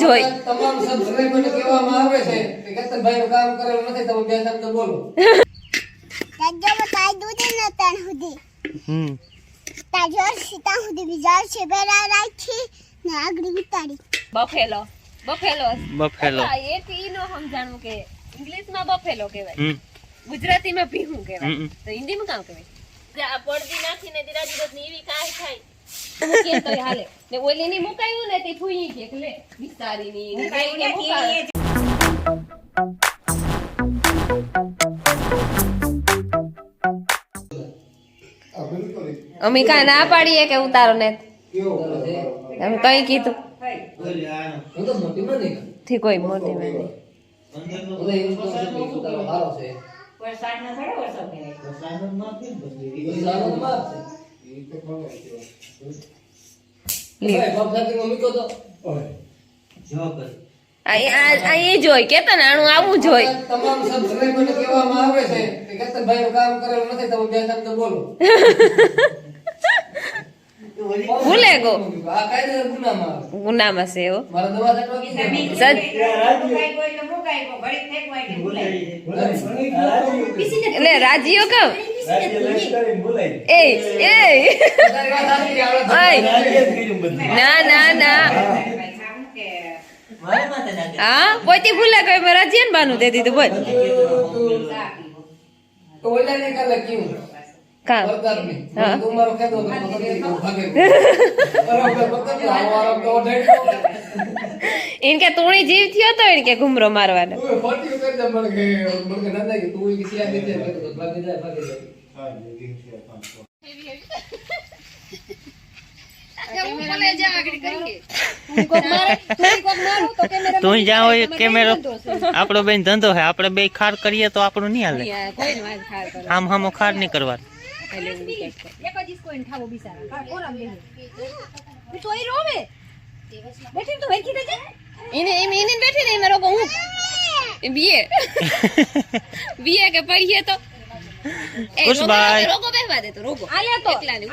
જોઈએ તમામ સબસ્ક્રાઇબરને કહેવામાં આવે છે કે કેતનભાઈનું કામ કરેલું નથી તમે બે શબ્દ બોલો. તાજો તાઈ દૂધી ન તણ હુધી હમ. તાજો સીતા હુધી બીજા છે બેરા રાખી ને આગળ ઉતારી. Buffalo buffalo. બફેલો. એક ઈ નો સમજાણું કે ઇંગ્લિશમાં બફેલો કહેવાય. હમ. ગુજરાતીમાં ભીહું કહેવાય. તો હિન્દી માં કામ કહેવાય? જે આ પડદી નાખીને દિરાજી ની એવી કાંઈ થાય મૂકીએ તોય હાલે. ને ઓલી ની મુકાયું ને તે ફૂઈ કે લે બિચારી ની ને કઈ અમે કાંઈ ના પાડીએ કે ઉતારો ને અમે કઈ કીધું. હું તો મોટી માં નહીં. થી કોઈ મોટી નહીં. એ જોઈ કેતા ને આનું આવું જોઈ તમામ સબસ્ક્રાઇબરને કહેવામાં આવે છે કે કેતનભાઈનું કામ કરેલું નથી તમે બે શબ્દ બોલો. ભૂલે ગો ગુનામાં છે એવો. એટલે રાજીઓ કમ એ એ. ના ના ના. હા? પોતી ભૂલે ગઈ રાજીએ રાજી ને બાનું દે દીધું બોલ. કામ. હા. એને કે તોણી જીવ થયો તો એને કે ઘુમરો મારવાનો. તું એ ફોટી કેમેરો આપણો બેન ધંધો મને આપણે બે ખાર કરીએ તો આપણું નહીં સિયા નીચે હામો ખાર નહીં જાય, ભાગી જાય. તું જ્યાં હોય કેમેરો આપણો બેન ધંધો હે આપણે બે ખાર तो તો આપણું નહીં હાલે આમ હામો ખાર નહીં કરવાનું એને એમ એને બેઠી ને એમાં રોકો હું? એમ બીએ. બીએ કે પડીએ તો? એ ખુશ રોકો, બાય. રોકો બેહવા દે તો રોકો. એકલાની.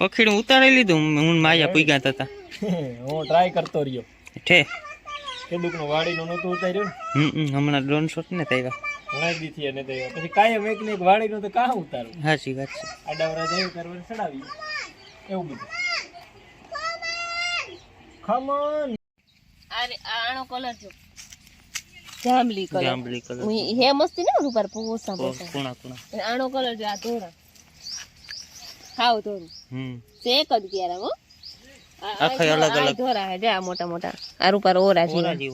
પખીડું ઉતારી લીધું. હું માયા પૂગ્યા હતા હું ટ્રાય કરતો રહ્યો. ઠે. ખેડૂતનો વાડીનો નહોતું ઉતાર્યું ને? હમણાં ડ્રોન શોટ ને થયા ઘણા દીથી અને તે પછી કાયમ એક ને એક વાડીનો તો કાં ઉતારું? સાચી વાત છે. આડાવરા જાય કરવા ચડાવી. એવું બધું. ખમણ અરે આનો કલર જો. જાંબલી કલર જાંબલી કલર હું હે મસ્તી ને ઉપર પોસા પોસા કુણા કુણા. આનો કલર જો આ ધોરા હાવ ધોરું. હમ. એક જ ક્યારે હો. આ- આ અલગ અલગ. ધોળા હે જા મોટા મોટા. આ ઉપર ઓરા જીવ ઓરા જીવ.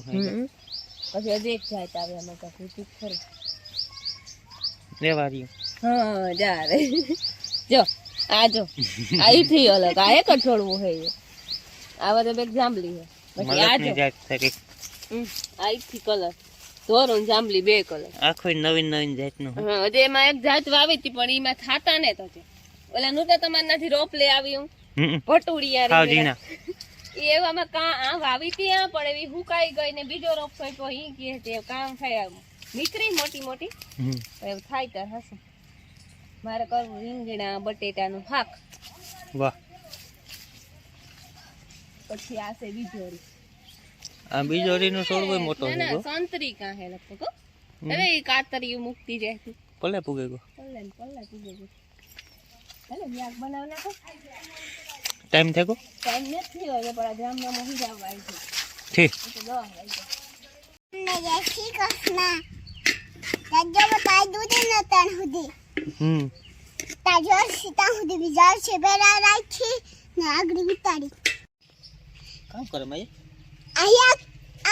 પછી હજી એક જાય તારે આમાં કાંઈક ઊંચું ખરું લેવા રહ્યું હા જા રે. જો આ જો. આઈ થી અલગ આ એક છોડવું હે એ. આ બધા બેગ જાંબલી હે. પછી આ જો. મલકની જાત છે કે હમ, આ કલર. ધોરણ જાંબલી બે કલર. આખો નવીન નવીન જાતનું હા. હજી એમાં એક જાત વાવી હતી પણ એમાં થાતા ને તો ઓલા નું તો તમારે નથી રોપ લે આવી હું. હમ ભટુડિયા જીના એવામાં કા આ વાવી ત્યાં પણ એવી હુકાઈ ગઈ ને બીજો રોપ સોંપ્યો ઈ કે તે કામ થાય મિત્રી નીકળી મોટી મોટી. એવું થાય તાર હશે. મારે કરવું રીંગણા બટેટાનું શાક. વાહ. પછી આ છે બીજોરી. આ બીજો રીનો છોડવો મોટો છે ના સંતરી કા હે લગતો કો હવે ઈ કાતરી મુક્તિ જાય. છે ભલે પૂગે ગો પલ્લે ને પલ્લે તું જોજે ચાલો શાક બનાવ નાખો. ટાઈમ થયો ટાઈમ નથી હોય પણ આ જામમાં મોહી જાવ આવી છે. ઠીક. ને જય શ્રી કૃષ્ણ. તાજો તાઈ દૂધી ન તણ હુધી હમ. તાજો સીતા હુધી બીજા છે બેરા રાખી ને આગળ ઉતારી. કામ કરે માય આયા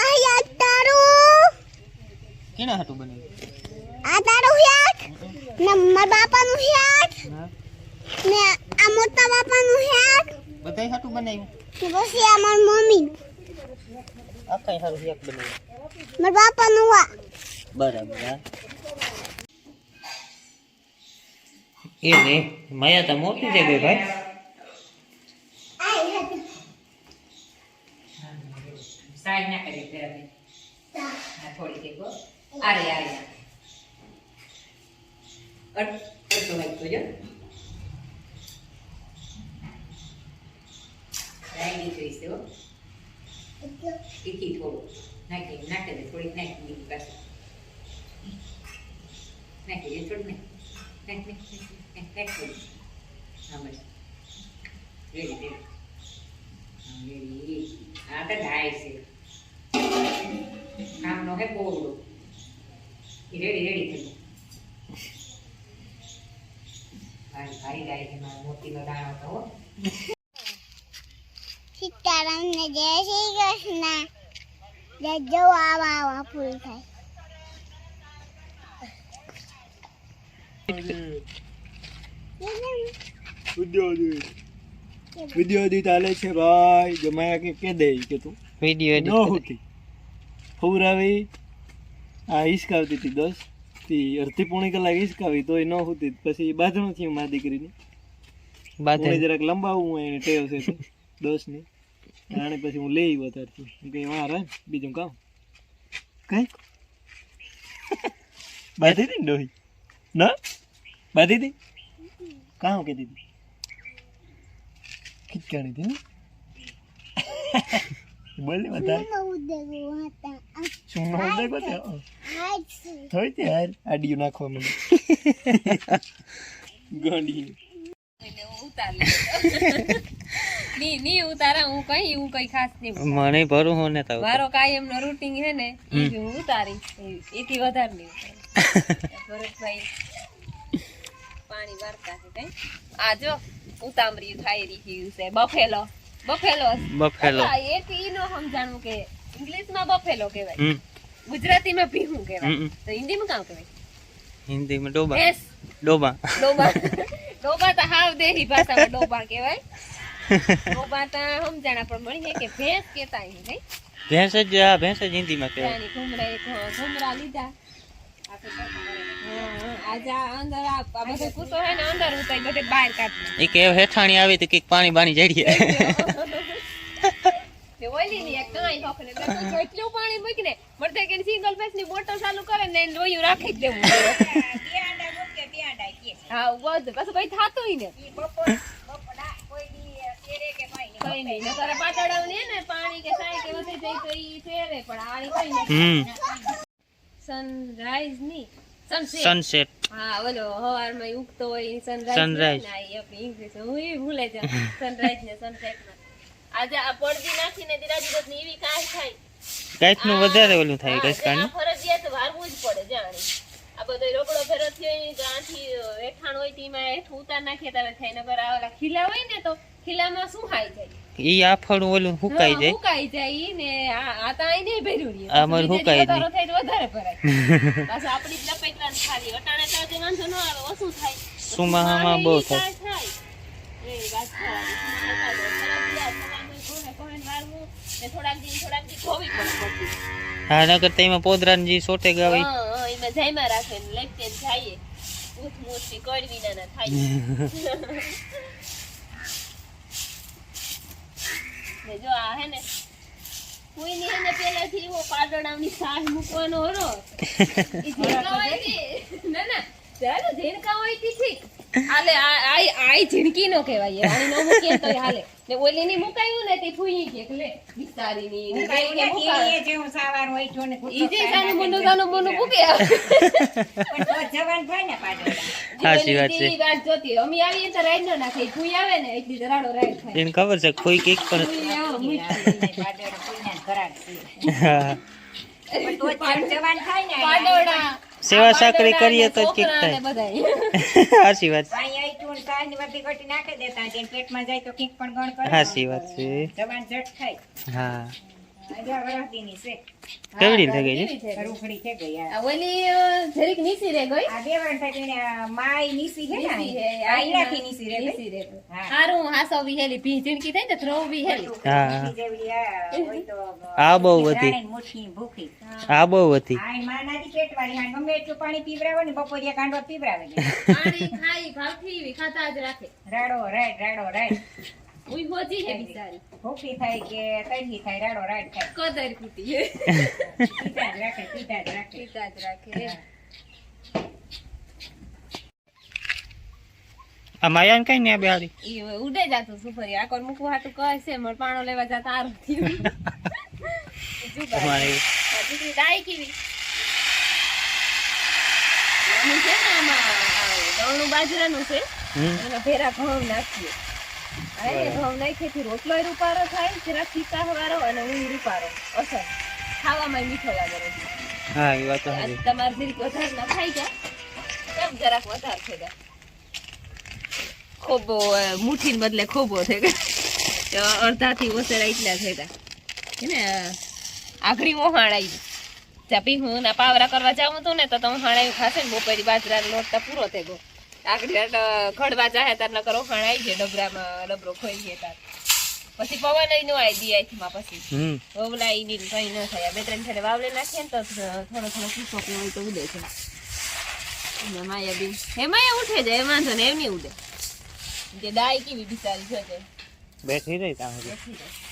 આયા તારું. કેના હાટું બનાવ્યું? આ તારું યાદ ને મારા બાપાનું યાદ હા. ને આ મોટા બાપાનું યાદ બધાય હાટું બનાવ્યું? ને પછી આ મારી મમ્મી. આખા હારું એક બનાવ્યું? મારા બાપાનું વા બરાબર એ રે માયા તો મોટી છે બે ભાઈ. સાઈડ ના કરી દે હા થોડી દેખો આરે આરે અટ હોય તો જો ડાયરી જોઈશે હો તીખી થોડું નાખી નાખી દે થોડીક નાખી દીધી પાસે નાખી દે થોડું નાખ નાખ આ તો ઢાય છે કામનો હે કોવડો રેડી રેડી થઈ ભાઈ ભાઈ મારા મોતીનો દાણો તો સીતારામ ને જય શ્રી કૃષ્ણ. જજો આવા આવા ફૂલ થાય. વિડિયો દી ચાલે છે ભાઈ. જમાયા કે કે દે કે તું. વીડિયો ન હોતી. ફુરાવી આ હિસકાવતી હતી દસથી અડધી પોણી કલાક હિસકાવી તોય ન હોતી. પછી બાંધણું થયું મારી દીકરીની. મને જરાક લંબાવું એને ટેવ છે તો. દસની આને પછી હું લઈ આવ્યો ત્યારથી હું કઈ વાર હે બીજું કામ. કઈ? બાંધી હતી ને ડોહી. ના? બાંધી હતી કામ કીધી હતી ખીચકાણી હતી ને? બોલ વધારે તે થઈ તે યાર આડિયું નાખવા મને. ગાંડી. ઉતાર લઉં. ની ની ઉતારા હું કઈ હું કઈ ખાસ નહીં મને ભરું હું ને તો મારો કાયમ નો રૂટિંગ હે ને એ હું ઉતારી એથી વધારે નહીં ભરતભાઈ પાણી વારતા છે કઈ આ જો ઉતામરી ખાઈ રહી છે બફેલો. બફેલો. બફેલો. ઈ નો સમજાણું કે ઇંગ્લિશમાં બફેલો કહેવાય. ગુજરાતી માં ભીહું કહેવાય. તો તો હિન્દીમાં કામ કહેવાય? હિન્દીમાં ડોબા. ડોબા. ડોબા. ડોબા તો હાવ દેહી ભાષામાં ડોબા કહેવાય. ડોબા તો સમજાણા પણ મળી કે ભેંસ કહેતા અહીં કઈ ભેંસ જ આ ભેંસ જ હિન્દીમાં કહેવાય ત્યાંની ઘુમરા એક ઘુમરા લીધા હા, હા, આજે આ અંદર આ આ બધો કૂતો હે ને અંદર ઉતારી બધે બહાર કાઢી એ કે હેઠાણી આવી તો કંઈક પાણી બાણી જડીએ તે ઓલી ની એક કાંઈ નોખે ને એટલે તો એટલું પાણી મૂકીને મળતે કે સિંગલ ફેસ ની મોટર ચાલુ કરે ને એને લોયું રાખી જ દેવું હા બધું કશું કઈ થાતું ને સનરાઈઝની સનસેટ સનસેટ હા ઓલો હવારમાં ઉગતો હોય સનરાઈઝ ઇંગ્લિશ હું ભૂલે જાઉં. સનરાઈઝ ને સનસેટ આજે આ પડદી નાખીને દિરાજી ની એવી કાંઈ થાય. કાંઈકનું વધારે ઓલું થાય કસકાની ફરજિયાત વારવું જ પડે જાણે. આ બધો રોકડો ફેરો થયો ગાંઠી હેઠાણ હોય તેમાં હેઠું ઉતાર નાખીએ ત્યારે થાય નગર આ ખીલા હોય ને તો ખીલામાં શું હાઈ જાય? ઈ આફળું ઓલું હુકાઈ જાય. હુકાઈ જાય ને આ આ તો આઈ નહીં ભર્યું રહ્યું. આ મારે બીજે હુકાય જ થાય વધારે ભરાય. પાછું આપણી જ લપેટવાનું ખાલી અટાણે તો હજી વાંધો ન આવે ઓછું થાય. સુમાહામાં બહુ થાય. એ વાત ખરી. ફરજિયાત સવારમાં કોને કોને વારવું ને થોડાક થોડાક દી ખોવી પડે બધું. હા નકર તેમાં પોદરાન જી સોટે ગાવી એમાં જાયમાં રાખે ને લેપટે ને જાઈએ. ઊઠ મૂઠથી કડવી ના ના થાય. જો આ હે ને કોઈની હે ને પહેલેથી એવો પાડોળાની સાહ મૂકવાનો હરો. ને- ના, ના, ચાલો ઝીણકા હોય તી ઠીક. આલે આઈ આઈ ઝીણકી નો કહેવાય આની નો મૂકીએ તો હાલે. ને ઓલી ની મુકાયું ને તે ફૂઈ કે લે વિસ્તારીની ને મુકાયું ને નથી, જે હું સાવાર હોય છો ને ઈ જે સાનું મોનું સાનું મોનું મૂકે. પણ તો જવાન ભાઈ ને પાછળ. સાચી વાત છે. ઈ વાત જોતી. અમે આવીએ તો રાઈડ નો નાખે ફૂઈ આવે ને એટલી દરાડો રાડો રાઈડ થાય. એને ખબર છે કોઈ કંઈક પણ ફૂઈ સેવા સાકરી કરીએ તો જ કંઈક થાય. સાચી વાત છે. અહીં આઈ તું કાંઈ ને બધી ઘટી નાખી દેતા. જેમ પેટમાં જાય તો કીક પણ ગણ કરે. સાચી વાત છે. થાય. હા. કેવડી થઈ ગઈ છે? રૂખડી થઈ ગઈ આ. આ ઓલી જરીક નીસી રે ગઈ. આ બે વાર થઈ ગઈ ને માય નીસી છે ને નીસી હે, આ આ નીસી રે નીસી રે હારું હાસો વિહેલી ભી ઝીણકી થઈ તો ધ્રોવ હેલી. હા. આ હોય તો આ બહુ હતી ભૂખી. આ બહુ હતી આ ઈ માં નાની પેટવાળી હા ગમે એટલું પાણી પીવરાવે ને બપોરિયા કાંડો પીવરાવે. પાણી ખાઈ એવી ખાતા જ રાખે. રાડો રાડ રાડો રાડ ઉઈ હોજી હે બિચારી. ભૂખી થાય કે તરહી થાય રાડો રાડ થાય. કદર કૂટી હે. પીતા જ રાખે પીતા જ રાખે. પીતા જ રાખે. આ કઈ ને બેહાડી? ઈ ઉડે જાતું સુફરી આકોર મૂકવું હાટું કહે છે મને પાણો લેવા જાતા આરું થયું. દીકરી ડાઈ કેવી. છે ને આમાં આ દવણું બાજરાનું છે. એમાં ભેરા ઘઉં નાખીએ. એને ઘઉં નાખીએથી રોટલો રૂપારો થાય જરા ફીકા વાળો અને હું રૂપારો અસર ખાવામાં મીઠો લાગે રોટલો. હા એ વાત તો સાચી. તમારે જરીક વધારે ના ખાઈ ગયા કેમ જરાક વધારે થઈ જાય? ખોબો અ, મુઠ્ઠીને બદલે ખોબો થઈ ગયો. તો અડધાથી ઓસેરા એટલા થઈ ગયા હે ને? આખરી મોહાણ આવી ચાપી હું ના પાવરા કરવા જાઉં હતું ને તો તો હાણાયું ખાશે ને બપોરી બાજરાનો લોટ તો પૂરો થઈ ગયો. આટ ખડવા ચાહે તાર નકરો આવી જાય ડબરામાં ડબરો ખોઈ જાય તાર. પછી પવન નો આવી દી માં પછી. વવલા ઈ ની કઈ ન થાય. બે ત્રણ ફેરે વાવલે નાખીએ ને તો થોડો થોડો કીકો હોય તો ઉડે છે. ને માયા બી. હે માયા ઉઠે જાય એમાં તો ને એમ નહીં ઉડે. જે ડાય કેવી બિચારી છે બેઠી રહી ત્યાં બેઠી જાય